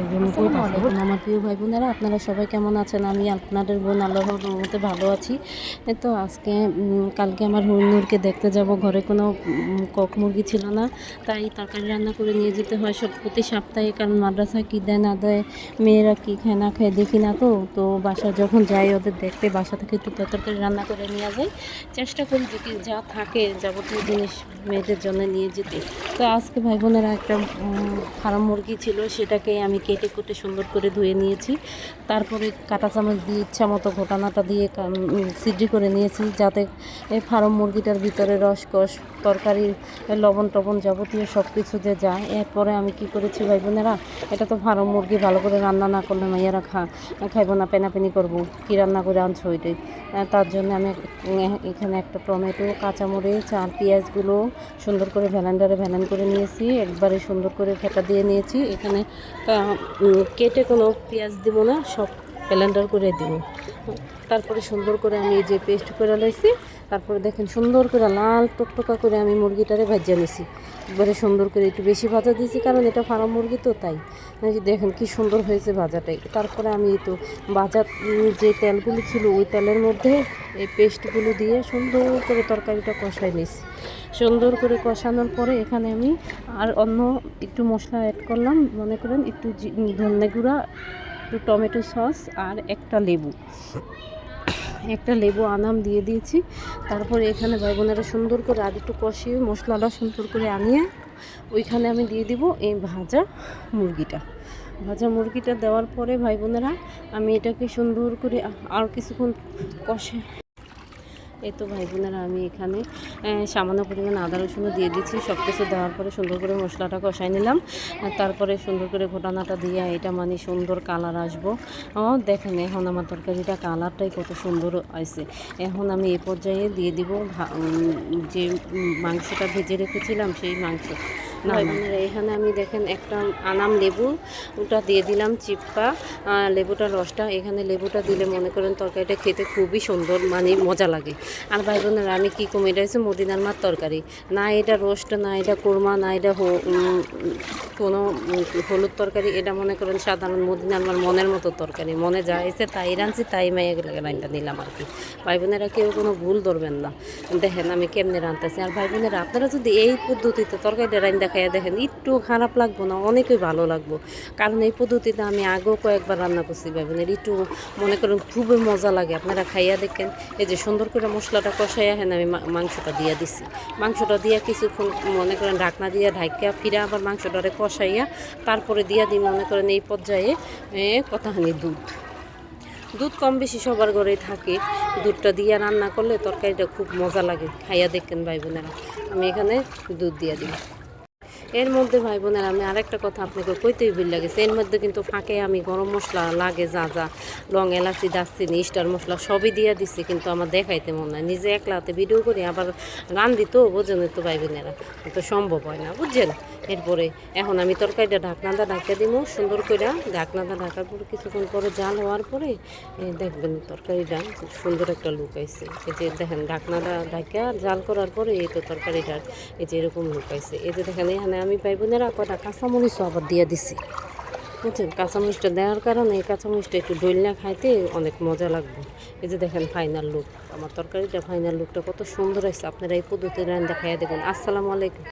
এই জন্য কইতাছে আমার প্রিয় ভাই বোনেরা আপনারা সবাই কেমন আছেন? আমি আপনাদের বোন আল্লাহর রহমতে ভালো আছি। তো আজকে কালকে আমার হুড়নুরকে দেখতে যাব। ঘরে কোনো কক মুরগি ছিল না তাই তরকারি রান্না করে নিয়ে যেতে হয় সব প্রতি সপ্তাহে। কারণ মাদ্রাসা কী দেয় না দেয় মেয়েরা কী খায় না খায় দেখি না তো। তো বাসা যখন যাই ওদের দেখতে বাসা থেকে একটু তরকারি রান্না করে নিয়ে যাই। চেষ্টা করি যে যা থাকে যাবতীয় জিনিস মেয়েদের জন্য নিয়ে যেতে। তো আজকে ভাই বোনেরা একটা ফার্ম মুরগি ছিল সেটাকে আমি কেটে কুটে সুন্দর করে ধুয়ে নিয়েছি। তারপরে কাঁটা চামচ দিয়ে ইচ্ছা মতো ঘটনাটা দিয়ে সিদ্ধি করে নিয়েছি যাতে এই ফার্ম মুরগিটার ভিতরে রসকস, তরকারির লবণ টবণ যাবতীয় সব কিছু যে। যায় এরপরে আমি কি করেছি ভাই বোনেরা, এটা তো ফার্ম মুরগি ভালো করে রান্না না করলে মাইয়ারা খা, খাইব না, পেনাপেনি করব। কী রান্না করে আনছো ওইটাই? তার জন্য আমি এখানে একটা টমেটো, কাঁচামরিচ আর পেঁয়াজগুলো সুন্দর করে ভ্যালেন্ডারে ভ্যালেন করে নিয়েছি। একবারে সুন্দর করে ফেটা দিয়ে নিয়েছি। এখানে কেটে কোনো পেঁয়াজ দিব না, সব ব্লেন্ডার করে দিব। তারপরে সুন্দর করে আমি এই যে পেস্ট করে লাইছি তারপরে দেখেন সুন্দর করে লাল টকটকা করে আমি মুরগিটারে ভাজিয়ে নিছি। একবারে সুন্দর করে একটু বেশি ভাজা দিয়েছি কারণ এটা ফার্ম মুরগি তো তাই। দেখেন কি সুন্দর হয়েছে ভাজাটাই তারপরে আমি তো উম, যে তেলগুলো ছিল ওই তেলের মধ্যে এই পেস্টগুলো দিয়ে সুন্দর করে তরকারিটা কষাই নিয়েছি সুন্দর করে কষানোর পরে এখানে আমি আর অন্য একটু মশলা অ্যাড করলাম। মনে করেন একটু ধনে গুঁড়া একটু টমেটো সস আর একটা লেবু। একটা লেবু আনাম দিয়ে দিয়েছি। তারপরে এখানে ভাই বোনেরা সুন্দর করে আর একটু কষিয়ে মশলাটা সুন্দর করে আনিয়ে ওইখানে আমি দিয়ে দিব এই ভাজা মুরগিটা। ভাজা মুরগিটা দেওয়ার পরে ভাই বোনেরা, আমি এটাকে সুন্দর করে আর কিছুক্ষণ কষে এই তো ভাই বোনেরা, আমি এখানে সামান্য পরিমাণ আদা, রসুনও দিয়ে দিচ্ছি। সব কিছু দেওয়ার পরে সুন্দর করে মশলাটা কষাই নিলাম। তারপরে সুন্দর করে ঘটনাটা দিয়ে এটা মানে সুন্দর কালার আসব। ও, দেখেন এখন আমার তরকারিটা কালারটাই কত সুন্দর আছে এখন আমি এ পর্যায়ে দিয়ে দিব যে মাংসটা ভেজে রেখেছিলাম সেই মাংস। এখানে আমি দেখেন একটা আনাম লেবু ওটা দিয়ে দিলাম চিপকা আহ, লেবুটার রসটা। এখানে লেবুটা দিলে মনে করেন তরকারিটা খেতে খুবই সুন্দর মানে মজা লাগে। আর ভাই বোনেরা আমি কী কম এটা হচ্ছে মদিনার মার তরকারি। না এটা রোস্ট না এটা কোরমা না এটা হো- কোনো হলুদ তরকারি এটা মনে করেন সাধারণ মদিনার মার মনের মতো তরকারি। মনে যা এসে তাই রাঁধছি তাই মেয়ে রান্না নিলাম আর কি। ভাই বোনেরা কেউ কোনো ভুল ধরবেন না। দেখেন আমি কেমনে রাঁধতেছি। আর ভাই বোনেরা আপনারা যদি এই পদ্ধতিতে তরকারিটা রান্না খাইয়া দেখেন একটু খারাপ লাগবো না অনেকই ভালো লাগবো। কারণ এই পদ্ধতিতে আমি আগেও কয়েকবার রান্না করছি ভাই বোনের একটু মনে করেন খুবই মজা লাগে। আপনারা খাইয়া দেখেন এই যে সুন্দর করে মশলাটা কষাইয়া হেন আমি মাংসটা দিয়ে দিছি। মাংসটা দিয়ে কিছুক্ষণ মনে করেন ঢাকনা দিয়ে ঢাকিয়া ফিরে আবার মাংসটারে কষাইয়া তারপরে দিয়া দিই মনে করেন এই পর্যায়ে এ, কতখানি দুধ। দুধ কম বেশি সবার ঘরেই থাকে। দুধটা দিয়ে রান্না করলে তরকারিটা খুব মজা লাগে খাইয়া দেখেন ভাই বোনেরা আমি এখানে দুধ দিয়ে দিই এর মধ্যে ভাই বোনেরা, আমি আরেকটা কথা আপনাকে কইতেই ভুল লাগেছে। এর মধ্যে কিন্তু ফাঁকে আমি গরম মশলা লাগে, যা যা, লং, এলাচি, দারচিনি, স্টার মশলা সবই দিয়ে দিচ্ছি কিন্তু আমার দেখাইতে মন নাই। নিজে একলা হাতে ভিডিও করি, আবার রান্ধি তো বোঝেন তো ভাই বোনেরা। তো সম্ভব হয় না, বুঝছেন? এরপরে এখন আমি তরকারিটা ঢাকনাটা ঢাকা দিব সুন্দর করে ঢাকনাটা ঢাকার পরে কিছুক্ষণ পরে জাল হওয়ার পরে দেখবেন তরকারিটা সুন্দর একটা লুক আইছে। এই যে দেখেন ঢাকনাটা ঢাকা জাল করার পরে এই তো তরকারিটার এই যে এরকম লুক আইছে। এই যে দেখেন, এখানে আমি পাই বোনেরা কটা কাঁচামরিচও আবার দিয়ে দিছি। বুঝছেন? কাঁচামরিচটা দেওয়ার কারণে এই কাঁচামরিচটা একটু ডইলনা খাইতে অনেক মজা লাগবে। এই যে দেখেন ফাইনাল লুক আমার তরকারিটা ফাইনাল লুকটা কত সুন্দর হয়েছে। আপনারা এই পদ্ধতি রান্না দেখুন। আসসালামু আলাইকুম।